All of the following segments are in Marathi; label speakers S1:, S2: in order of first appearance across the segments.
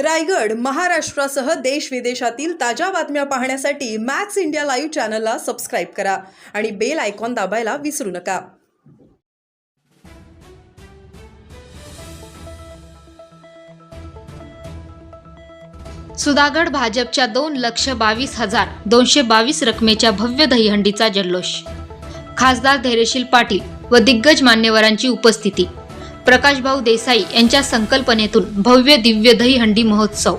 S1: रायगड महाराष्ट्रासह देश विदेशातील ताज्या बातम्या पाहण्यासाठी मॅक्स इंडिया लाईव्ह चॅनलला सबस्क्राईब करा आणि बेल आयकॉन दाबायला विसरू नका.
S2: सुधागड भाजपच्या दोन लक्ष बावीस हजार दोनशे बावीस रकमेच्या भव्य दहीहंडीचा जल्लोष. खासदार धैर्यशील पाटील व दिग्गज मान्यवरांची उपस्थिती. प्रकाशभाऊ देसाई यांच्या संकल्पनेतून भव्य दिव्य दहीहंडी महोत्सव.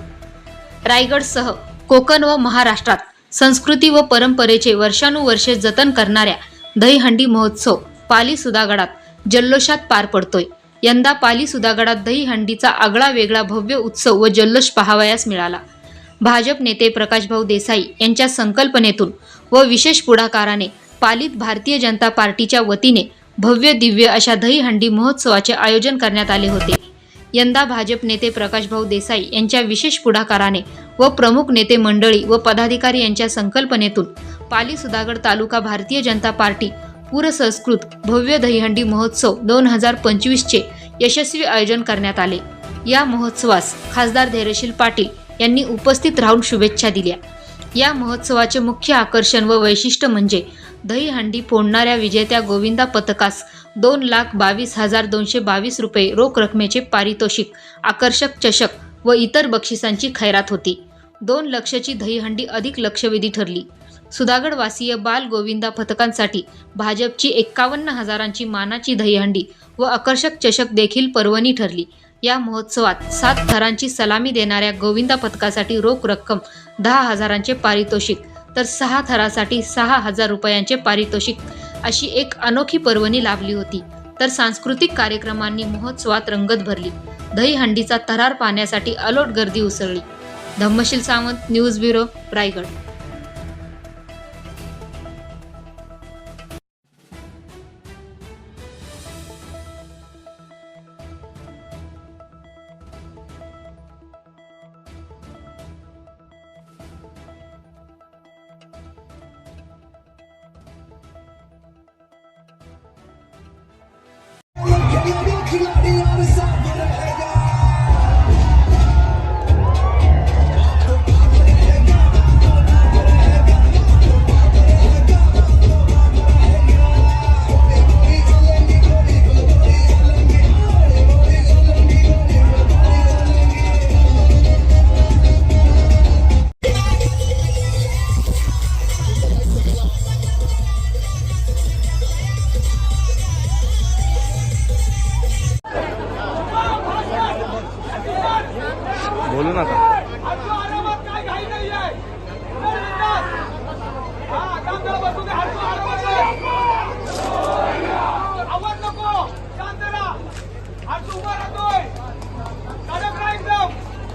S2: रायगडसह कोकण व महाराष्ट्रात संस्कृती व परंपरेचे वर्षानुवर्षे जतन करणाऱ्या दहीहंडी महोत्सव पाली सुधागडात जल्लोषात पार पडतोय. यंदा पाली सुधागडात दहीहंडीचा आगळा वेगळा भव्य उत्सव व जल्लोष पाहावयास मिळाला. भाजप नेते प्रकाशभाऊ देसाई यांच्या संकल्पनेतून व विशेष पुढाकाराने पालीत भारतीय जनता पार्टीच्या वतीने भव्य दिव्य अशा दहीहंडी महोत्सवाचे आयोजन करण्यात आले होते. यंदा भाजप नेते प्रकाशभाऊ देसाई यांच्या विशेष पुढाकाराने व प्रमुख नेते मंडळी व पदाधिकारी यांच्या संकल्पनेतून पाली सुधागड तालुका भारतीय जनता पार्टी पुरसंस्कृत भव्य दहीहंडी महोत्सव दोन हजार पंचवीसचे यशस्वी आयोजन करण्यात आले. या महोत्सवास खासदार धैर्यशील पाटील यांनी उपस्थित राहून शुभेच्छा दिल्या. या महोत्सवाचे मुख्य आकर्षण व वैशिष्ट्य म्हणजे दहीहंडी फोडणाऱ्या विजेत्या गोविंदा पथकास दोन लाख बावीस हजार दोनशे बावीस रुपये रोख रकमेचे पारितोषिक आकर्षक चषक व इतर बक्षिसांची खैरात होती. दोन लक्षची दहीहंडी अधिक लक्षवेधी ठरली. सुधागडवासीय बाल गोविंदा पथकांसाठी भाजपची एक्कावन्न हजारांची मानाची दहीहंडी व आकर्षक चषक देखील पर्वणी ठरली. या महोत्सवात सात थरांची सलामी देणाऱ्या गोविंदा पथकासाठी रोख रक्कम दहा हजारांचे पारितोषिक तर सहा थरासाठी सहा हजार रुपयांचे पारितोषिक अशी एक अनोखी पर्वणी लाभली होती. तर सांस्कृतिक कार्यक्रमांनी महोत्सवात रंगत भरली. दहीहंडीचा थरार पाहण्यासाठी अलोट गर्दी उसळली. Dhammasheel Sawant news bureau Raigad.
S3: खिलाड़ी और
S4: राहा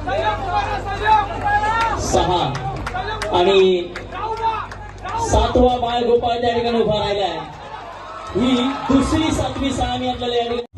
S4: संयम
S5: सहा आणि सातवा बाळ गोपाळ त्या ठिकाणी उभा राहिलाय. ही दुसरी सातवी सहावी आपल्याला या ठिकाणी